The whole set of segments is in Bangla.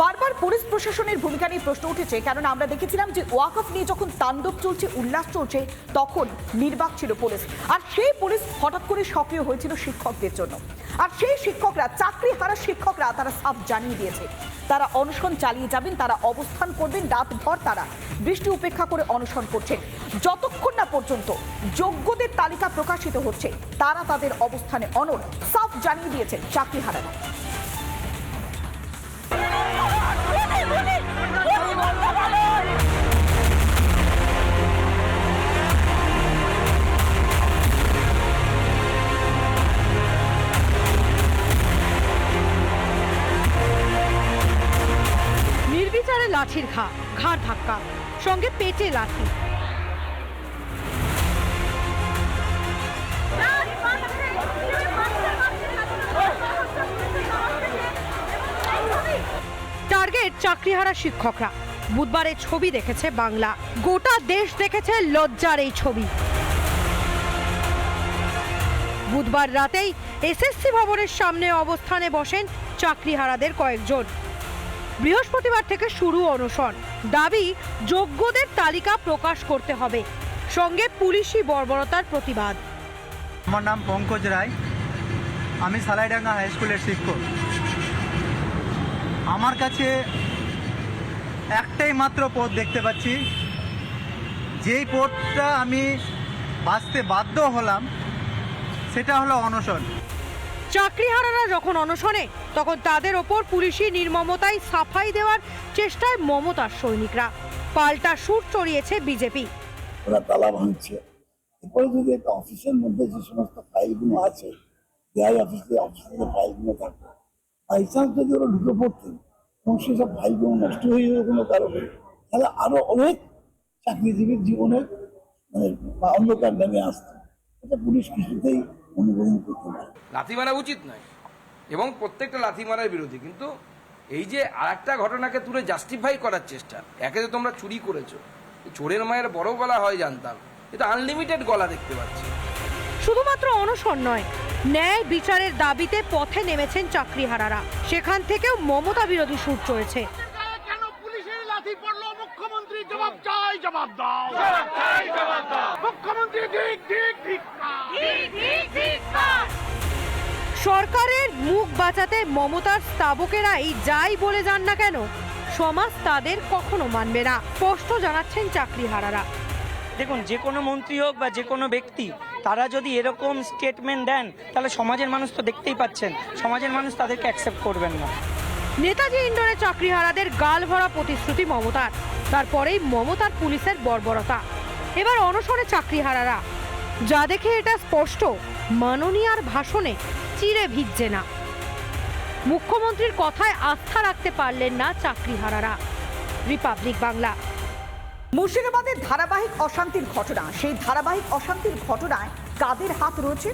বারবার পুলিশ প্রশাসনের ভূমিকা নিয়ে প্রশ্ন উঠেছে কারণ আমরা দেখেছিলাম যে ওয়াকফ নিয়ে যখন তাণ্ডব চলছে, উল্লাস চলছে, তখন নির্বাক ছিল পুলিশ। আর সেই পুলিশ হঠাৎ করে সক্রিয় হয়েছিল শিক্ষকদের জন্য। আর সেই শিক্ষকরা, চাকরি হারা শিক্ষকরা তারা সাফ জানিয়ে দিয়েছে। তারা অনশন চালিয়ে যাবেন, তারা অবস্থান করবেন, রাতভর তারা বৃষ্টি উপেক্ষা করে অনশন করছেন। যতক্ষণ না পর্যন্ত যোগ্যদের তালিকা প্রকাশিত হচ্ছে, তারা তাদের অবস্থানে অনড়, সাফ জানিয়ে দিয়েছেন চাকরি হারারা। ঘাড় ধাক্কা, সঙ্গে পেটে লাঠি টার্গেট চাকরিহারা শিক্ষকরা। বুধবারে ছবি দেখেছে বাংলা। গোটা দেশ দেখেছে লজ্জার এই ছবি। বুধবার রাতেই এসএসসি ভবনের সামনে অবস্থানে বসেন চাকরিহারাদের কয়েকজন। বৃহস্পতিবার থেকে শুরু অনশন। দাবি, যোগ্যদের তালিকা প্রকাশ করতে হবে। সঙ্গে পুলিশি বর্বরতার প্রতিবাদ। আমার নাম পঙ্কজ রায়। আমি সালাইডাঙ্গা হাই স্কুলের শিক্ষক। আমার কাছে একটাই মাত্র পথ দেখতে পাচ্ছি। যেই পথটা আমি বাঁচতে বাধ্য হলাম, সেটা হলো অনশন। চাকরিহারারা যখন অনশনে, তখন তাদের ওপর পুলিশি নির্মমতায় সাফাই দেওয়ার চেষ্টায় মমতার সৈনিকরা। পাল্টা সুর চড়িয়েছে বিজেপি। ওরা তালা ভাঙছে। এরপরে যদি একটা অফিসের মধ্যে যে সমস্ত ফাইলগুলো আছে ডিআই অফিসে, অফিসের ফাইলগুলো থাকবে বাই চান্স যদি ওরা ঢুকে পড়তেন এবং সেসব ফাইলগুলো নষ্ট হয়ে যাবে কোনো কারণে, তাহলে আরও অনেক চাকরিজীবীর জীবনে মানে অন্ধকার নেমে আসতো এটা পুলিশ কিছুতেই অনুমোদন করতে পারে। লাথি মারা উচিত নয়। এবং প্রত্যেকটা লাথি মারার বিরোধী। কিন্তু এই যে আরেকটা ঘটনাকে তুলে জাস্টিফাই করার চেষ্টা একে তো তোমরা চুরি করেছ চোরের মায়ের বড় গলা হয় জানতাম এটা আনলিমিটেড গলা দেখতে পাচ্ছি। শুধুমাত্র অনশন নয় ন্যায় বিচারের দাবিতে পথে নেমেছেন চাকরিহারারা। সেখান থেকেও মমতা বিরোধী সুর চড়েছে গায়ে কেন পুলিশের লাঠি পড়ল মুখ্যমন্ত্রী জবাব চাই জবাব দাও মুখ্যমন্ত্রী ঠিক ঠিক ঠিক। সরকারের মুখ বাঁচাতে মমতার স্তাবকেরাই যাই বলে যান না কেন সমাজ তাদের কখনো মানবে না স্পষ্ট জানাচ্ছেন চাকরিহারারা। দেখুন যে কোনো মন্ত্রী হোক বা যে কোনো ব্যক্তি তারা যদি এরকম স্টেটমেন্ট দেন তাহলে সমাজের মানুষ তো দেখতেই পাচ্ছেন সমাজের মানুষ তাদেরকে অ্যাকসেপ্ট করবেন না। নেতাজি ইন্ডোরে চাকরিহারাদের গাল ভরা প্রতিশ্রুতি মমতার। তারপরেই মমতার পুলিশের বর্বরতা। এবার অনশনে চাকরিহারারা। যা দেখে এটা স্পষ্ট, মাননীয়ার ভাষণে চিরে ভিজছে না। মুখ্যমন্ত্রীর কথায় আস্থা রাখতে পারলেন না চাকরিহারারা। রিপাবলিক বাংলা। মুর্শিদাবাদের ধারাবাহিক অশান্তির ঘটনা। সেই ধারাবাহিক অশান্তির ঘটনায় কাদের হাত রয়েছে?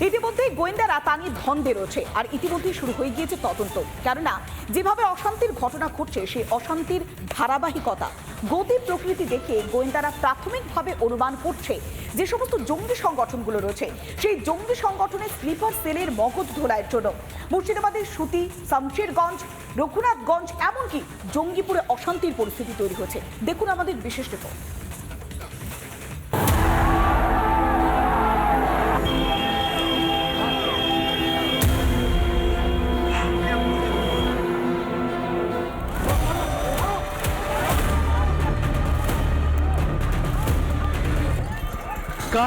ইতিমধ্যেই গোয়েন্দারা তা নিয়ে ধন্দে রয়েছে, আর ইতিমধ্যেই শুরু হয়ে গিয়েছে তদন্ত। কেননা, যেভাবে অশান্তির ঘটনা ঘটছে সেই অশান্তির ধারাবাহিকতা, গতি প্রকৃতি দেখে গোয়েন্দারা প্রাথমিকভাবে অনুমান করছে যে সমস্ত জঙ্গি সংগঠনগুলো রয়েছে, সেই জঙ্গি সংগঠনের স্লিপার সেলের মগজ ধোলাইয়ের জন্য। মুর্শিদাবাদের সুতি, শামশেরগঞ্জ, রঘুনাথগঞ্জ, এমনকি জঙ্গিপুরে অশান্তির পরিস্থিতি তৈরি হয়েছে। দেখুন আমাদের বিশেষ রিপোর্ট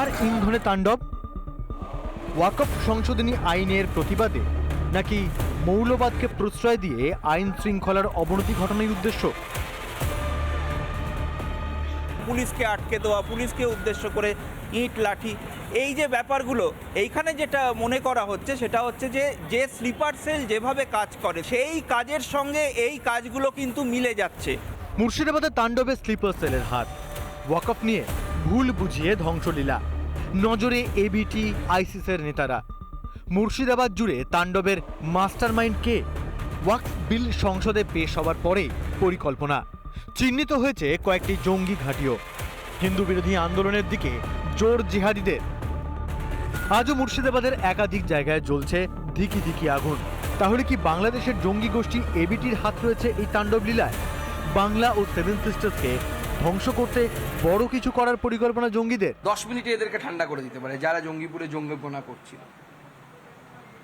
ইন্ধনে তাণ্ডব? ওয়াকফ সংশোধনী আইনের প্রতিবাদে নাকি মৌলবাদকে প্রশ্রয় দিয়ে আইন শৃঙ্খলার অবনতি ঘটানোর উদ্দেশ্য? পুলিশকে আটকে দেওয়া পুলিশকে উদ্দেশ্য করে ইট লাঠি এই যে ব্যাপারগুলো এইখানে যেটা মনে করা হচ্ছে সেটা হচ্ছে যে যে স্লিপার সেল যেভাবে কাজ করে সেই কাজের সঙ্গে এই কাজগুলো কিন্তু মিলে যাচ্ছে। মুর্শিদাবাদের তাণ্ডবে স্লিপার সেলের হাত। ওয়াকফ নিয়ে ভুল বুঝিয়ে ধ্বংসলীলা। নজরে এবিটি আইসিসের নেতারা। মুর্শিদাবাদ জুড়ে তাণ্ডবের মাস্টারমাইন্ড কে? ওয়াকফ বিল সংসদে পেশ হওয়ার পরেই পরিকল্পনা। চিহ্নিত হয়েছে কয়েকটি জঙ্গি ঘাঁটিও। হিন্দু বিরোধী আন্দোলনের দিকে জোর জিহাদিদের। আজও মুর্শিদাবাদের একাধিক জায়গায় জ্বলছে ধিকি ধিকি আগুন। তাহলে কি বাংলাদেশের জঙ্গি গোষ্ঠী এবিটির হাত রয়েছে এই তাণ্ডব লীলায়? বাংলা ও সেভেন সিস্টার্সকে ধ্বংস করতে বড় কিছু করার পরিকল্পনা জঙ্গিদের? দশ মিনিটে এদেরকে ঠান্ডা করে দিতে পারে যারা জঙ্গিপুরে জঙ্গিপনা করছিল।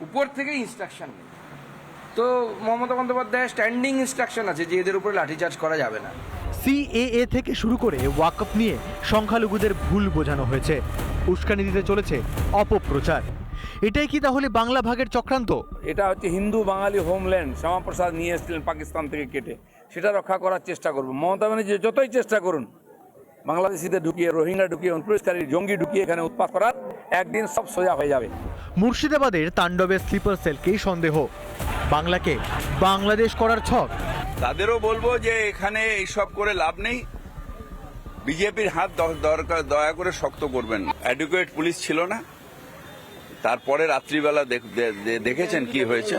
উপর থেকে ইনস্ট্রাকশন নেই। তো মমতা বন্দ্যোপাধ্যায়ের স্ট্যান্ডিং ইনস্ট্রাকশন আছে যে এদের উপরে লাঠিচার্জ করা যাবে না। সিএএ থেকে শুরু করে ওয়াকফ নিয়ে সংখ্যালঘুদের ভুল বোঝানো হয়েছে। উস্কানি দিতে চলেছে অপপ্রচার। এটাই কি তাহলে বাংলা ভাগের চক্রান্ত? এটা হচ্ছে হিন্দু বাঙালি হোমল্যান্ড শ্যামাপ্রসাদ নিয়ে এসেছিলেন পাকিস্তান থেকে কেটে। সেটা রক্ষা করার চেষ্টা করব। মমতা ব্যানার্জি যতই চেষ্টা করুন বাংলাদেশিদের ঢুকিয়ে রোহিঙ্গা ঢুকিয়ে অনুপ্রবেশকারী জঙ্গি ঢুকিয়ে এখানে উৎপাত করার একদিন সব সোজা হয়ে যাবে। মুর্শিদাবাদের তাণ্ডবের স্লিপার সেলকেই সন্দেহ। বাংলাকে বাংলাদেশ করার ছক। তাদেরও বলব যে এখানে এইসব করে লাভ নেই। বিজেপির হাত দরকার দয়া করে শক্ত করবেন অ্যাডুকেট পুলিশ ছিল না। তারপরে রাত্রিবেলা দেখেছেন কি হয়েছে?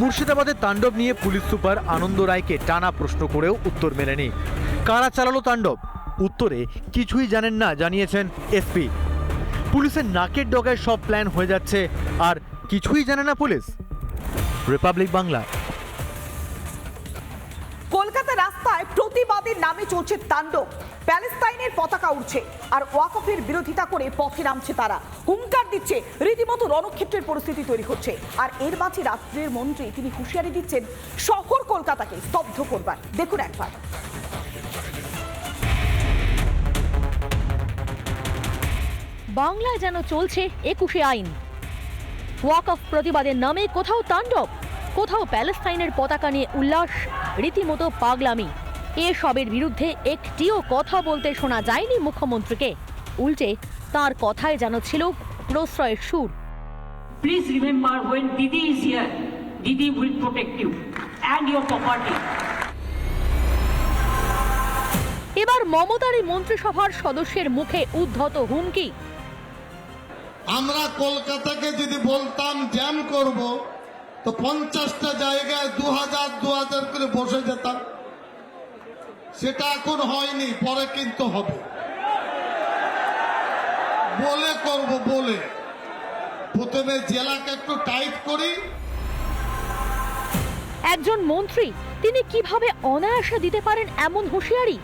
মুর্শিদাবাদের তাণ্ডব নিয়ে পুলিশ সুপার আনন্দ রায়কে টানা প্রশ্ন করেও উত্তর মেলেনি। কারা চালালো তাণ্ডব? উত্তরে কিছুই জানেন না জানিয়েছেন এসপি। পুলিশের নাকের ডগায় সব প্ল্যান হয়ে যাচ্ছে আর কিছুই জানে না পুলিশ। রিপাবলিক বাংলা। কলকাতা রাস্তায় প্রতিবাদের নামে চলছে তাণ্ডব। প্যালেস্তাইনের পতাকা উঠছে আর ওয়াকফের বিরোধিতা করে পথে নামছে তারা। হুঙ্কার দিচ্ছে, রীতিমতো রণক্ষেত্রের পরিস্থিতি তৈরি হচ্ছে। আর এর মাঝে রাষ্ট্রের মন্ত্রী তিনি হুঁশিয়ারি দিচ্ছেন, শহর কলকাতাকে স্তব্ধ করবার। দেখুন একবার। বাংলায় যেন চলছে একুশে আইন। ওয়াক অফ প্রতিবাদের নামে কোথাও তাণ্ডব, কোথাও প্যালেস্তাইনের পতাকা নিয়ে উল্লাস, রীতিমতো পাগলামি। এসবের বিরুদ্ধে একটিও কথা বলতে শোনা যায়নি মুখ্যমন্ত্রীকে। উল্টে তার কথায় যেন ছিল প্রশ্রয়ের সুর। Please remember when Didi is here, Didi will protect you and your property. এবার মমতারই মন্ত্রিসভার সদস্যের মুখে উদ্ধত হুমকি। আমরা কলকাতাকে যদি বলতাম জ্যাম করব তো পঞ্চাশটা জায়গায় দু হাজার দু হাজার করে বসে যেতাম। সেটা এখন হয়নি পরে কিন্তু হবে। বলে করব বলে। প্রথমে জেলাকে একটু টাইট করি। একজন মন্ত্রী তিনি কীভাবে অনায়াসে দিতে পারেন এমন হুঁশিয়ারি?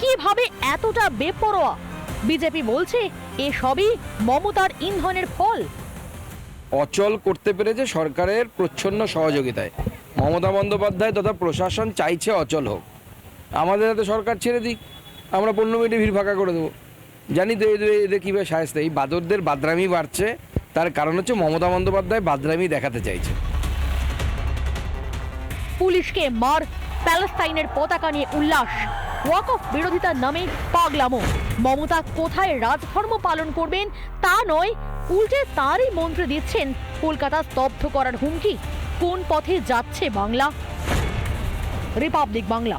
কীভাবে এতটা বেপরোয়া? বিজেপি বলছে এসবই মমতার ইন্ধনের ফল। অচল করতে পেরেছে সরকারের প্রচ্ছন্ন সহযোগিতায়। মমতা বন্দ্যোপাধ্যায় তথা প্রশাসন চাইছে অচল হোক। আমাদের হাতে সরকার ছেড়ে দিক, আমরা পনেরো মিনিটে ভিড় ফাঁকা করে দেবো। জানি তো এদের এদের কীভাবে সাহেস্ত এই বাদরদের বাদরামি বাড়ছে, তার কারণ হচ্ছে মমতা বন্দ্যোপাধ্যায় বাদরামি দেখাতে চাইছে। পুলিশকে মার, প্যালেস্তাইনের পতাকা নিয়ে উল্লাস। ওয়াক অফ বিরোধিতার নামে পাগলামো। মমতা কোথায় রাজধর্ম পালন করবেন তা নয়, উল্টে তারই মন্ত্রী দিচ্ছেন কলকাতা স্তব্ধ করার হুমকি। কোন পথে যাচ্ছে বাংলা? রিপাবলিক বাংলা।